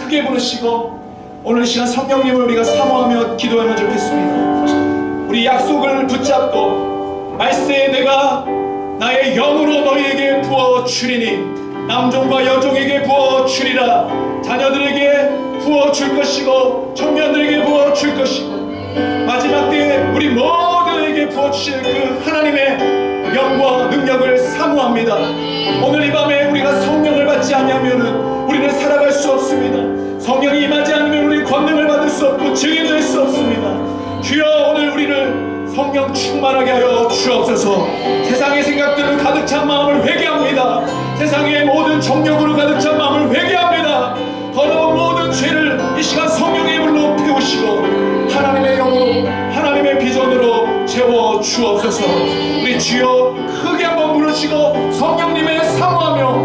크게 부르시고 오늘 이 시간 성령님을 우리가 사모하며 기도하면 좋겠습니다. 우리 약속을 붙잡고 말세에 내가 나의 영으로 너희에게 부어 주리니 남종과 여종에게 부어 주리라 자녀들에게 부어 줄 것이고 청년들에게 부어 줄 것이고 마지막 때에 우리 모두에게 부어 주실 그 하나님의 영과 능력을 사모합니다. 오늘 이 밤에 우리가 성령을 받지 않으면은 우리는 살아갈 수 없습니다. 성령이 임하지 않으면 우리는 권능을 받을 수 없고 증인 될 수 없습니다. 주여 오늘 우리를 성령 충만하게 하여 주옵소서. 세상의 생각들을 가득 찬 마음을 회개합니다. 세상의 모든 정욕으로 가득 찬 마음을 회개합니다. 더러운 모든 죄를 이 시간 성령의 불로 태우시고 하나님의 영으로 하나님의 비전으로 채워 주옵소서. 우리 주여 크게 한번 부르시고 성령님의 사모하며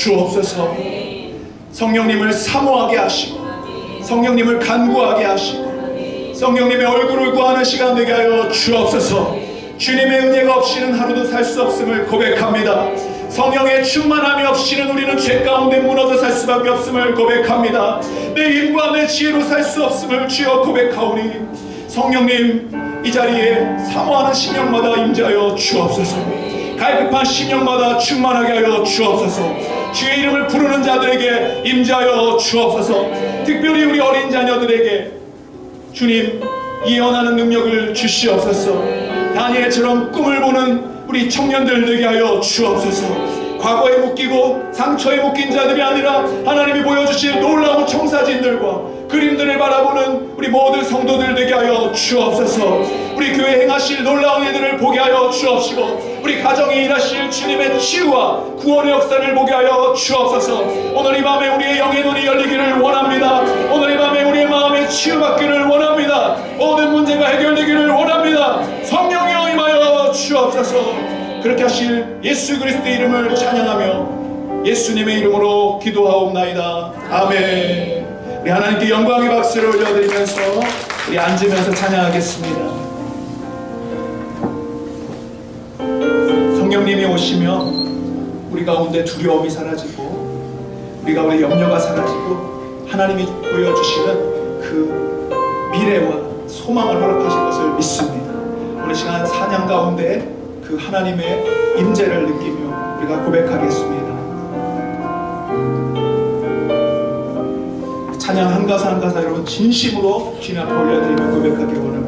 주옵소서. 성령님을 사모하게 하시고 성령님을 간구하게 하시고 성령님의 얼굴을 구하는 시간 되게 하여 주옵소서. 주님의 은혜가 없이는 하루도 살 수 없음을 고백합니다. 성령의 충만함이 없이는 우리는 죄 가운데 무너져 살 수밖에 없음을 고백합니다. 내 힘과 내 지혜로 살 수 없음을 주여 고백하오니 성령님 이 자리에 사모하는 심령마다 임자여 주옵소서. 갈급한 심령마다 충만하게 하여 주옵소서 주의 이름을 부르는 자들에게 임자여 주옵소서. 특별히 우리 어린 자녀들에게 주님 예언하는 능력을 주시옵소서. 다니엘처럼 꿈을 보는 우리 청년들 되게 하여 주옵소서. 과거에 묶이고 상처에 묶인 자들이 아니라 하나님이 보여주실 놀라운 청사진들과 그림들을 바라보는 우리 모든 성도들 되게 하여 주옵소서 우리 교회 행하실 놀라운 일들을 보게 하여 주옵시고 우리 가정에 일하실 주님의 치유와 구원의 역사를 보게 하여 주옵소서. 오늘 이 밤에 우리의 영의 눈이 열리기를 원합니다. 오늘 이 밤에 우리의 마음에 치유받기를 원합니다. 모든 문제가 해결되기를 원합니다. 성령이여 임하여 주옵소서. 그렇게 하실 예수 그리스도의 이름을 찬양하며 예수님의 이름으로 기도하옵나이다. 아멘. 우리 하나님께 영광의 박수를 올려드리면서 우리 앉으면서 찬양하겠습니다 오시면 우리 가운데 두려움이 사라지고 우리 가운데 염려가 사라지고 하나님이 보여주시는 그 미래와 소망을 허락하실 것을 믿습니다. 오늘 시간 사냥 가운데 그 하나님의 임재를 느끼며 우리가 고백하겠습니다. 찬양 한 가사 한 가사 여러분 진심으로 앞에 올려드리며 고백하기 원합니다.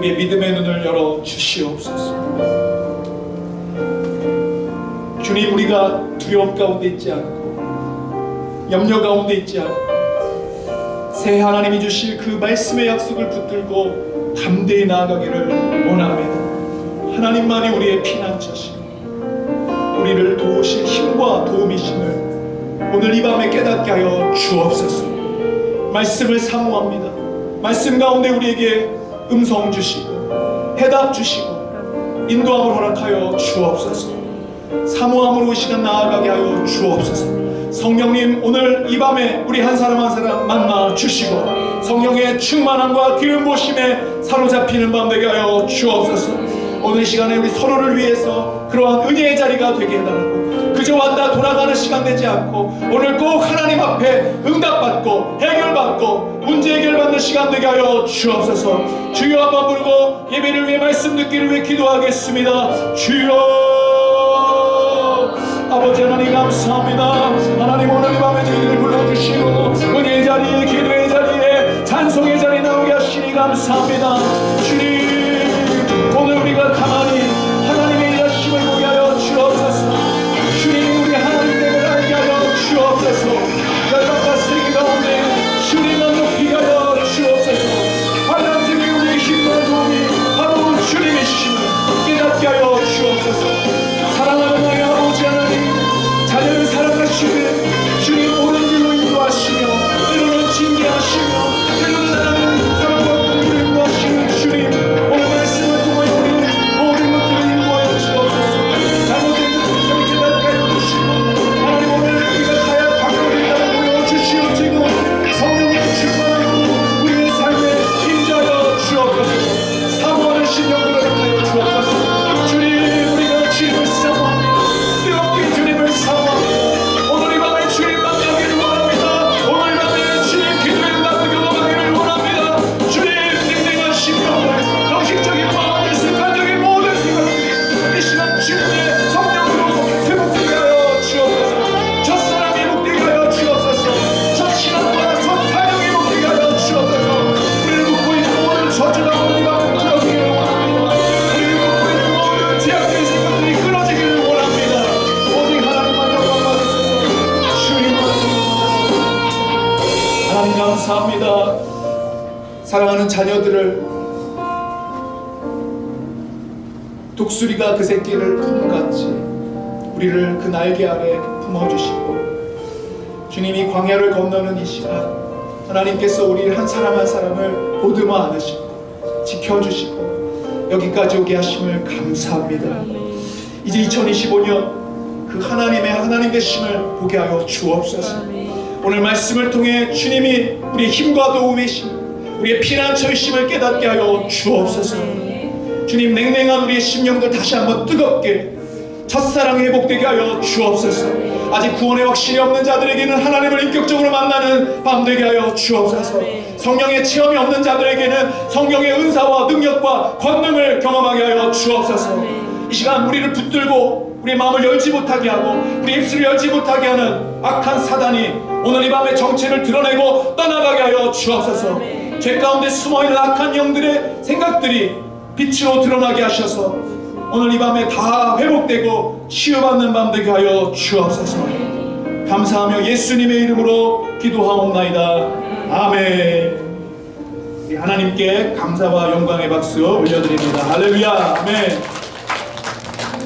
우리의 믿음의 눈을 열어 주시옵소서. 주님 우리가 두려움 가운데 있지 않고 염려 가운데 있지 않고 새 하나님이 주실 그 말씀의 약속을 붙들고 담대히 나아가기를 원합니다. 하나님만이 우리의 피난처시고 우리를 도우실 힘과 도움이심을 오늘 이 밤에 깨닫게 하여 주옵소서. 말씀을 사모합니다. 말씀 가운데 우리에게 음성 주시고 해답 주시고 인도함을 허락하여 주옵소서. 사모함으로 이 시간 나아가게 하여 주옵소서. 성령님 오늘 이 밤에 우리 한 사람 한 사람 만나 주시고 성령의 충만함과 기름 부심에 사로잡히는 밤 되게 하여 주옵소서. 오늘 이 시간에 우리 서로를 위해서 그러한 은혜의 자리가 되게 해달라고 그저 왔다 돌아가는 시간 되지 않고 오늘 꼭 하나님 앞에 응답받고 해결받고 문제 해결받는 시간 되게 하여 주옵소서. 주여 한번 부르고 예배를 위해 말씀 듣기를 위해 기도하겠습니다. 주여 아버지 하나님 감사합니다 하나님 오늘 이 밤에 저희들을 불러주시고 은혜의 자리에 기도의 자리에 찬송의 자리에 나오게 하시니 감사합니다 주님 오늘 우리가 가만히 독수리가 그 새끼를 품같이 우리를 그 날개 아래 품어주시고 주님이 광야를 건너는 이 시간 하나님께서 우리 한 사람 한 사람을 보듬어 안으시고 지켜주시고 여기까지 오게 하심을 감사합니다. 이제 2025년 그 하나님의 하나님 되심을 보게 하여 주옵소서. 오늘 말씀을 통해 주님이 우리의 힘과 도움이심 우리의 피난처이심을 깨닫게 하여 주옵소서 주님 냉랭한 우리의 심령들 다시 한번 뜨겁게 첫사랑이 회복되게 하여 주옵소서. 아직 구원의 확신이 없는 자들에게는 하나님을 인격적으로 만나는 밤 되게 하여 주옵소서. 성령의 체험이 없는 자들에게는 성령의 은사와 능력과 권능을 경험하게 하여 주옵소서. 이 시간 우리를 붙들고 우리의 마음을 열지 못하게 하고 우리 입술을 열지 못하게 하는 악한 사단이 오늘 이 밤에 정체를 드러내고 떠나가게 하여 주옵소서. 죄 가운데 숨어있는 악한 영들의 생각들이 빛으로 드러나게 하셔서 오늘 이 밤에 다 회복되고 치유받는 밤 되게 하여 주옵소서. 감사하며 예수님의 이름으로 기도하옵나이다. 아멘. 하나님께 감사와 영광의 박수 올려드립니다. 할렐루야. 아멘